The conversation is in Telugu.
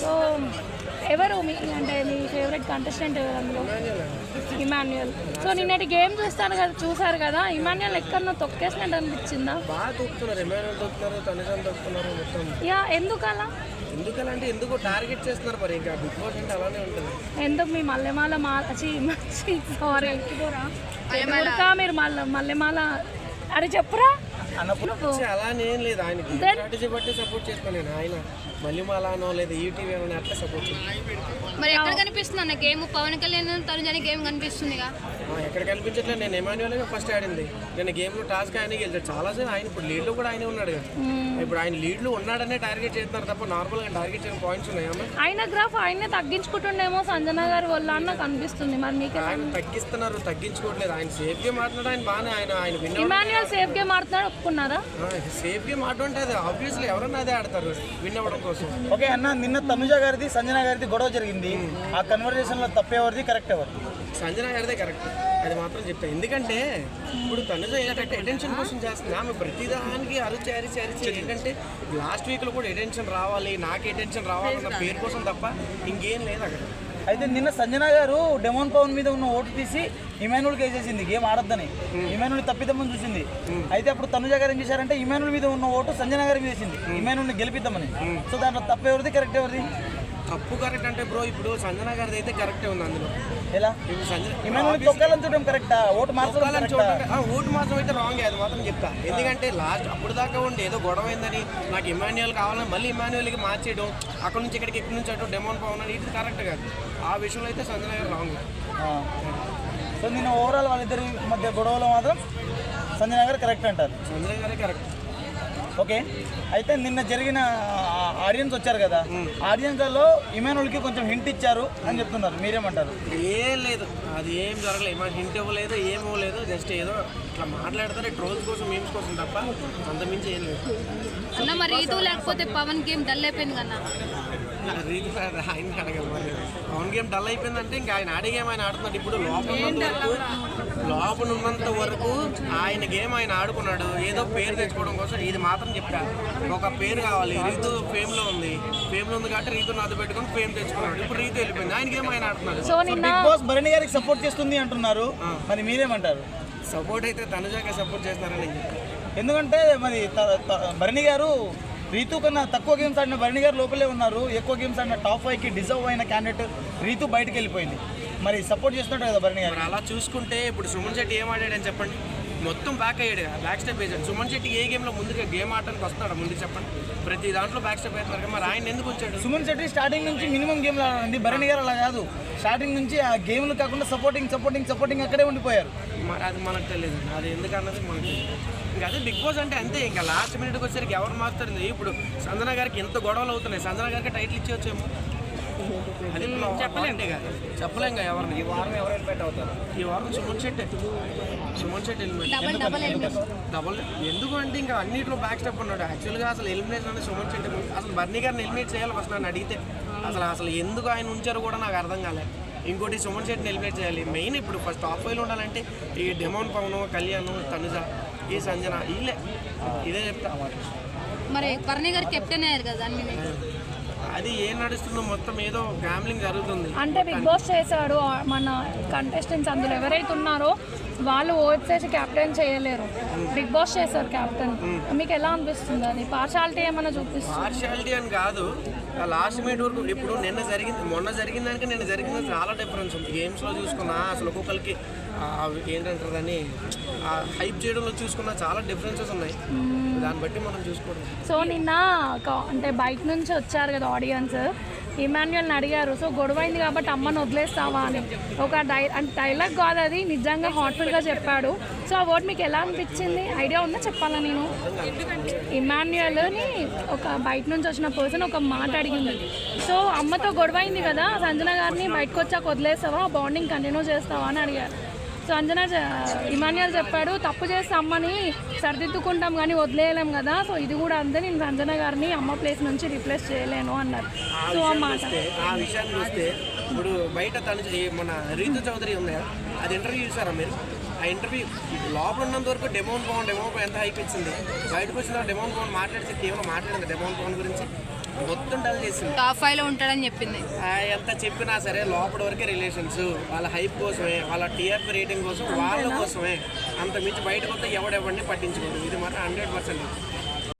సో ఎవరు మీ అంటే మీ ఫేవరెట్ కంటెస్టెంట్ ఎవరు అందులో? ఇమాన్యుయల్ సో నిన్నటి గేమ్ చూస్తాను కదా చూసారు కదా ఇమాన్యుయల్ ఎక్కడో తొక్కేసినట్టు అనిపించిందా? యా ఎందుకలా? ఎందుకలంటే ఎందుకు టార్గెట్ చేస్తున్నారు మరి ఇంకా బిగ్ బాస్ అంటే అలానే ఉంటుంది. ఎందుకు మీ మల్లెమాల మా సారీ మీరు మల్ల మల్లెమాల అరే చెప్పురా. అలానే ఏం లేదు స్ట్రాటజీ బట్టి సపోర్ట్ చేస్తాను నేను. ఆయన మళ్ళీ అలానో లేదా ఈటీవీ అనో అట్లా సపోర్ట్ చేస్తాను మరి ఎక్కడ కనిపిస్తుంది అన్న గేమ్? పవన్ కళ్యాణ్ తనుజని గేమ్ కనిపిస్తుందిగా. ఎక్కడ కనిపించట్లేదు నేను ఎమాన్యువల్ ఫస్ట్ ఆడింది. నేను గేమ్లో టాస్క్ ఆయన గెలిచాడు. చాలాసేపు ఆయన ఇప్పుడు లీడ్లో కూడా ఆయనే ఉన్నాడు కదా. ఇప్పుడు ఆయన లీడ్లో ఉన్నాడనే టార్గెట్ చేస్తున్నారు తప్ప నార్మల్గా టార్గెట్ చేయని పాయింట్స్ ఉన్నాయి అన్న ఆయన గ్రాఫ్ ఆయనే తగ్గించుకుంటుండేమో సంజన గారి వల్ల అని నాకు అనిపిస్తుంది మరి మీకు ఆయన తగ్గిస్తున్నారు తగ్గించుకోవట్లేదు. ఆయన సేఫ్గా మాట్లాడు ఆయన బాగానే ఆయన ఆయన విన్ ఇమాన్యుయల్ సేఫ్ గేమ్ ఆడుతున్నాడు ఒప్పుకున్నారా సేఫ్గా మాట్లాడుంటే అది ఆబ్వియస్లీ ఎవరన్నా అదే ఆడతారు. విన్ అవ్వడం కోసం. ఓకే అన్న నిన్న తనుజ గారిది సంజన గారిది గొడవ జరిగింది. ఆ కన్వర్జేషన్లో తప్పేవారిది కరెక్ట్ ఎవరిది? సంజన గారిదే కరెక్ట్ అది మాత్రం చెప్తాను ఎందుకంటే ఇప్పుడు తనుజ ఏంటంటే అటెన్షన్ కోసం చేస్తుంది. ఆమె ప్రతిదానికి అరిచి అరిచి అరిచి ఏంటంటే లాస్ట్ వీక్లో కూడా అటెన్షన్ రావాలి నాకు అటెన్షన్ రావాలన్న పేరు కోసం తప్ప ఇంకేం లేదు అక్కడ. అయితే నిన్న సంజన గారు డెమోన్ పవన్ మీద ఉన్న ఓటు తీసి ఇమానుల్కి వేసేసింది గేమ్ ఆడొద్దని. ఇమానుల్ తప్పిద్దామని చూసింది. అయితే అప్పుడు తనుజ గారు ఏం చేశారంటే ఇమానుల్ మీద ఉన్న ఓటు సంజన గారి మీద వేసింది. ఇమానుల్ని గెలిపిద్దామని. సో దాంట్లో తప్పు ఎవరిది? కరెక్ట్ ఎవరిది? తప్పు కరెక్ట్ అంటే బ్రో ఇప్పుడు సంజన గారిది అయితే కరెక్టే ఉంది అందులో. ఎలా? ఇప్పుడు సంజన ఇమానుల్ తొక్కాలని చూడడం కరెక్టా ఓటు మార్చడం చూడడానికి ఆ, ఓటు మాత్రం అయితే రాంగ్ అది మాత్రం చెప్తా. ఎందుకంటే లాస్ట్ అప్పుడు దాకా ఉండి ఏదో గొడవ అయిందని నాకు ఇమాన్యువల్ కావాలని మళ్ళీ ఇమాన్యువల్కి మార్చేయడం అక్కడ నుంచి ఇక్కడికి ఇక్కడి నుంచి అటు డెమోన్ పవన్ అని ఇది కరెక్ట్ కాదు. ఆ విషయంలో అయితే సంజన గారు రాంగ్. సో నిన్న ఓవరాల్ వాళ్ళిద్దరి మధ్య గొడవలో మాత్రం సంజన గారు కరెక్ట్ అంటారు. సంజన గారే కరెక్ట్ ఓకే. అయితే నిన్న జరిగిన ఆడియన్స్ వచ్చారు కదా ఆడియన్స్లో ఇమానుల్కి కొంచెం హింట్ ఇచ్చారు అని చెప్తున్నారు. మీరేమంటారు? ఏం లేదు. అది ఏం జరగలేదు మాకు హింట్ ఇవ్వలేదు ఏం ఇవ్వలేదు జస్ట్ ఏదో ఇట్లా మాట్లాడతారు ట్రోల్స్ కోసం మీమ్స్ కోసం తప్ప అంత మించి ఏం లేదు. అన్న మరి రీతు లేకపోతే పవన్ గేమ్ డల్ అయిపోయింది కన్నా రీల్ ఆయన అడగాలి మరి. పవన్ గేమ్ డల్ అయిపోయిందంటే ఇంకా ఆయన ఆడే గేమ్ ఆయన ఆడుతున్నాడు. ఇప్పుడు లోపల ఉన్నంత వరకు లోపల ఉన్నంత వరకు ఆయన గేమ్ ఆయన ఆడుకున్నాడు. ఏదో పేరు తెచ్చుకోవడం కోసం ఇది మాత్రం చెప్పా. ఒక పేరు కావాలి. రీతు ఫేమ్లో ఉంది. ఫేమ్లో ఉంది కాబట్టి రీతు నాతో పెట్టుకొని ఫేమ్ తెచ్చుకున్నాడు. ఇప్పుడు రీతు వెళ్ళిపోయింది. ఆయన గేమ్ ఆయన ఆడుతున్నాడు. సో నిన్న బిగ్ బాస్ భరణి గారికి సపోర్ట్ చేస్తుంది అంటున్నారు. మరి మీరేమంటారు? సపోర్ట్ అయితే తనుజాకే సపోర్ట్ చేస్తారని ఎందుకంటే మరి త- త- భరణి గారు రీతు కన్నా తక్కువ గేమ్స్ ఆడిన భరణి గారు లోపలే ఉన్నారు. ఎక్కువ గేమ్స్ ఆడిన టాప్ ఫైవ్కి డిజర్వ్ అయిన క్యాండిడేట్ రీతు బయటకు వెళ్ళిపోయింది. మరి సపోర్ట్ చేస్తున్నట్టు కదా భరణి గారు? అలా చూసుకుంటే ఇప్పుడు సుమన్ శెట్టి ఏం ఆడాడని చెప్పండి? మొత్తం బ్యాక్ అయ్యాడు కదా, బ్యాక్ స్టెప్ వేసాడు సుమన్ శెట్టి ఏ గేమ్లో ముందుగా గేమ్ ఆడటానికి వస్తున్నాడు ముందు చెప్పండి. ప్రతి దాంట్లో బ్యాక్ స్టెప్ కదా, మరి ఆయన ఎందుకు వచ్చాడు? సుమన్ శెట్టి స్టార్టింగ్ నుంచి మినిమం గేమ్లు ఆడారండి భరణి గారు అలా కాదు. స్టార్టింగ్ నుంచి ఆ గేమ్లు కాకుండా సపోర్టింగ్ సపోర్టింగ్ సపోర్టింగ్ అక్కడే ఉండిపోయారు. మరి అది మనకు తెలియదు. అది ఎందుకన్నది మనకు తెలియదు. ఇంకా అదే బిగ్ బాస్ అంటే అంతే. ఇంకా లాస్ట్ మినిట్కి వచ్చేసరికి ఎవరు మారుతారు? ఇప్పుడు సంజన గారికి ఎంత గొడవలు అవుతున్నాయి. సంజన గారికి టైటిల్ ఇచ్చేవచ్చేమో అది చెప్పలేం. కదా. ఎవరిని. ఈ వారం ఎవరు ఎలిమినేట్ అవుతారు? ఈ వారం Suman Shetty. Suman Shetty eliminate. Double double elimination double ఎందుకు అంటే ఇంకా అన్నింటిలో బ్యాక్ స్టెప్ ఉన్నాడు. యాక్చువల్గా అసలు ఎలిమినేషన్ అనేది సుమన్ శెట్టి అసలు బర్నీ గారిని ఎలిమినేట్ చేయాలి ఫస్ట్ నన్ను అడిగితే. అసలు అసలు ఎందుకు ఆయన ఉంచారో కూడా నాకు అర్థం కాలేదు. ఇంకోటి సుమన్ శెట్టిని ఎలిమినేట్ చేయాలి. మెయిన్ ఇప్పుడు ఫస్ట్ టాప్ ఫైవ్లో ఉండాలంటే ఈ డెమోన్ పవన్ కళ్యాణ్ తనుజ ఈ సంజన వీళ్ళే. ఇదే చెప్తా. మరి పర్ణి గారు కెప్టెన్ అయ్యారు కదా అది ఏం నడుస్తుందో మొత్తం ఏదో గ్యామ్లింగ్ జరుగుతుంది. అంటే బిగ్ బాస్ చేశాడు మన కంటెస్టెంట్స్ అందులో ఎవరైతే ఉన్నారో వాళ్ళు వేసి క్యాప్టెన్ చేయలేరు. బిగ్ బాస్ చేశారు క్యాప్టెన్ మీకు ఎలా అనిపిస్తుంది అది? పార్షాలిటీ ఏమైనా చూపిస్తుంది? పార్షియాలిటీ అని కాదు. లాస్ట్ మినిట్ వరకు ఇప్పుడు నిన్న జరిగింది మొన్న జరిగిన దానికి నిన్న జరిగింది చాలా డిఫరెన్స్ ఉంది. గేమ్స్లో చూసుకున్నా అసలు ఒక్కొక్కరికి ఏంటంటారు దాన్ని హైప్ చేయడంలో చూసుకున్నా చాలా డిఫరెన్సెస్ ఉన్నాయి. దాన్ని బట్టి మనం చూసుకోవడం. సో నిన్న అంటే బయట నుంచి వచ్చారు కదా ఆడియన్స్ ఇమాన్యుల్ని అడిగారు సో గొడవైంది కాబట్టి అమ్మను వదిలేస్తావా? అని. ఒక డై అంటే డైలాగ్ కాదు అది నిజంగా హార్ట్ఫుల్గా చెప్పాడు. సో ఆ వర్డ్ మీకు ఎలా అనిపించింది? ఐడియా ఉందా చెప్పాలా నేను? ఇమాన్యుయల్ని ఒక బయట నుంచి వచ్చిన పర్సన్ ఒక మాట అడిగింది. సో అమ్మతో గొడవైంది కదా సంజన గారిని బయటకు వచ్చాక వదిలేస్తావా బాండింగ్ కంటిన్యూ చేస్తావా? అని అడిగారు. సో అంజనా ఇమాన్యుయల్ చెప్పాడు తప్పు చేస్తే అమ్మని సరిదిద్దుకుంటాం కానీ వదిలేయలేం కదా. సో ఇది కూడా అంతే. నేను సంజన గారిని అమ్మ ప్లేస్ నుంచి రిప్లేస్ చేయలేను అన్నారు. సో ఆ మాట. వస్తే ఆ ఇప్పుడు బయట తను మన రీతు చౌదరి కదా, అది ఇంటర్వ్యూ చూసారా మీరు? ఆ ఇంటర్వ్యూ లోపల ఉన్నంత వరకు డెమోన్ పవన్ డెమోన్ ఎంత హైప్ ఇచ్చింది? బయటకు వచ్చిన డెమోన్ పవన్ మాట్లాడితే కేవలం మాట్లాడింది డెమోన్ పవన్ గురించి. మొత్తం డల్ చేసింది టాప్ ఫైవ్లో ఉంటాడని చెప్పింది. ఎంత చెప్పినా సరే లోపల వరకే రిలేషన్స్. వాళ్ళ హైప్ కోసమే వాళ్ళ టీఆర్పీ రేటింగ్ కోసం వాళ్ళ కోసమే. అంత మించి బయటకు వస్తే ఎవడెవడిని పట్టించుకోరు ఇది మాత్రం హండ్రెడ్ పర్సెంట్.